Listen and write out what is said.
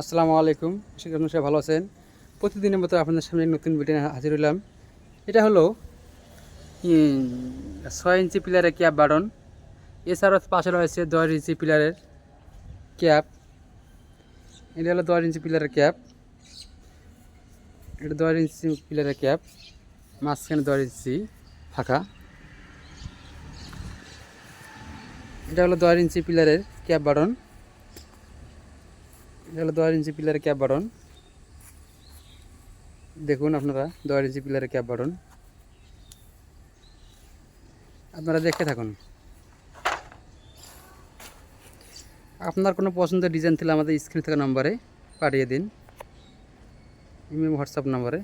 আসসালামু আলাইকুম। করি সবাই ভালো আছেন। প্রতিদিনের মতো আপনাদের সামনে নতুন ভিডিও হাজির হলাম এটা হলো ছয় ইঞ্চি পিলারের ক্যাপ বাটন এছাড়াও পাশে রয়েছে দশ ইঞ্চি পিলারের ক্যাপ। এটা হলো দশ ইঞ্চি পিলারের ক্যাপ। এটা দশ ইঞ্চি পিলারের ক্যাপ। মাঝখানে দশ ইঞ্চি ফাঁকা। এটা হলো দশ ইঞ্চি পিলারের ক্যাপ বাটন হলো দশ ইঞ্চি পিলারের ক্যাপ বাটন। দেখুন আপনারা, দশ ইঞ্চি পিলারের ক্যাপ বাটন। আপনারা দেখে থাকুন। আপনার কোনো পছন্দের ডিজাইন থাকলে আমাদের স্ক্রিন থাকা নম্বরে পাঠিয়ে দিন। ইমেল হোয়াটসঅ্যাপ নম্বরে।